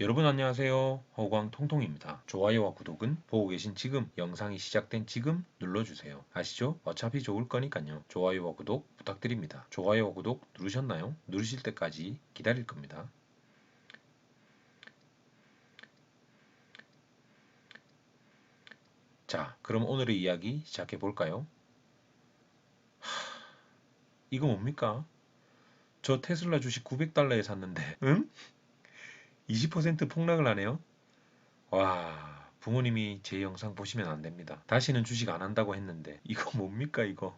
여러분 안녕하세요. 허광통통입니다. 좋아요와 구독은 보고 계신 지금 영상이 시작된 지금 눌러주세요. 아시죠? 어차피 좋을 거니까요. 좋아요와 구독 부탁드립니다. 좋아요와 구독 누르셨나요? 누르실 때까지 기다릴 겁니다. 자, 그럼 오늘의 이야기 시작해 볼까요? 이거 뭡니까? 저 테슬라 주식 900달러에 샀는데, 응? 20% 폭락을 하네요? 와, 부모님이 제 영상 보시면 안 됩니다. 다시는 주식 안 한다고 했는데, 이거 뭡니까, 이거?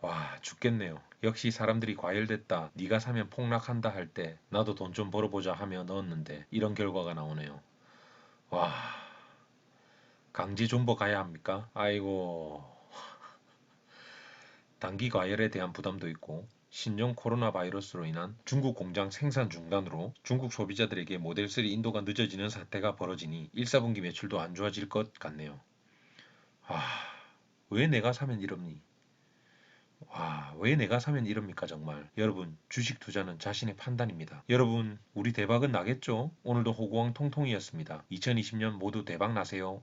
와, 죽겠네요. 역시 사람들이 과열됐다. 네가 사면 폭락한다 할 때, 나도 돈 좀 벌어보자 하며 넣었는데, 이런 결과가 나오네요. 와, 강제 존버 가야 합니까? 아이고. 단기 과열에 대한 부담도 있고 신종 코로나 바이러스로 인한 중국 공장 생산 중단으로 중국 소비자들에게 모델 3 인도가 늦어지는 사태가 벌어지니 1, 4분기 매출도 안 좋아질 것 같네요. 아, 왜 내가 사면 이럽니? 와, 왜 내가 사면 이럽니까 정말. 여러분, 주식 투자는 자신의 판단입니다. 여러분, 우리 대박은 나겠죠? 오늘도 호구왕 통통이었습니다. 2020년 모두 대박 나세요.